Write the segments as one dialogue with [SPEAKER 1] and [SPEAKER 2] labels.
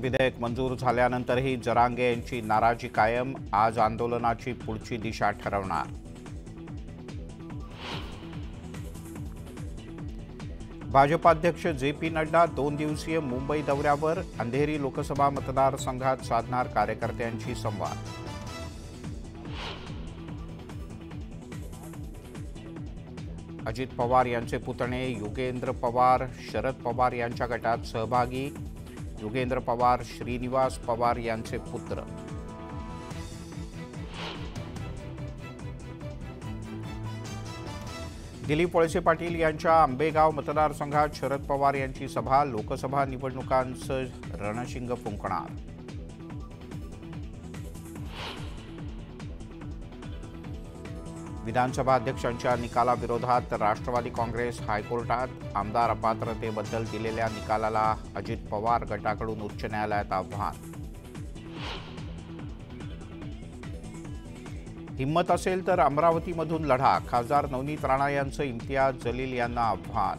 [SPEAKER 1] विधेयक मंजूर झाल्यानंतरही जरांगे यांची नाराजी कायम आज आंदोलनाची पुढची दिशा ठरवणार. भाजपाध्यक्ष जे पी नड्डा दोन दिवसीय मुंबई दौऱ्यावर अंधेरी लोकसभा मतदारसंघात साधणार कार्यकर्त्यांशी संवाद. अजित पवार यांचे पुतणे योगेंद्र पवार शरद पवार यांच्या गटात सहभागी युगेंद्र पवार श्रीनिवास पवार यांचे पुत्र. दिलीप वळसे पाटील यांच्या आंबेगाव मतदारसंघात शरद पवार यांची सभा लोकसभा निवडणुकांचं रणशिंग फुंकणार विधानसभा अध्यक्षांच्या निकालाविरोधात राष्ट्रवादी काँग्रेस हायकोर्टात आमदार अपात्रतेबद्दल दिलेल्या निकालाला अजित पवार गटाकडून उच्च न्यायालयात आव्हान. हिंमत असेल तर अमरावतीमधून लढा. खासदार नवनीत राणा यांचं इम्तियाज जलील यांना आव्हान.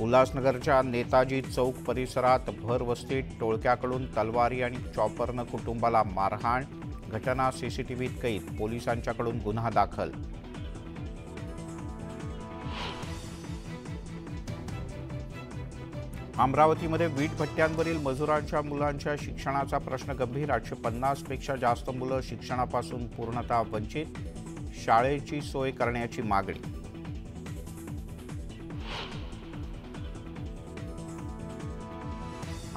[SPEAKER 1] उल्हासनगरच्या नेताजी चौक परिसरात भरवस्तीत टोळक्याकडून तलवारी आणि चॉपरनं कुटुंबाला मारहाण घटना सीसीटीव्हीत कैद पोलिसांच्याकडून गुन्हा दाखल. अमरावतीमध्ये वीट भट्ट्यांवरील मजुरांच्या मुलांच्या शिक्षणाचा प्रश्न गंभीर आठशे पन्नासपेक्षा जास्त मुलं शिक्षणापासून पूर्णतः वंचित शाळेची सोय करण्याची मागणी.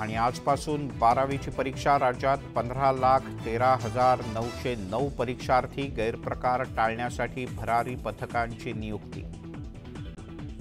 [SPEAKER 1] आणि आजपासून बारावीची परीक्षा राज्यात पंधरा लाख तेरा हजार नऊशे नऊ परीक्षार्थी गैरप्रकार टाळण्यासाठी भरारी पथकांची नियुक्ती.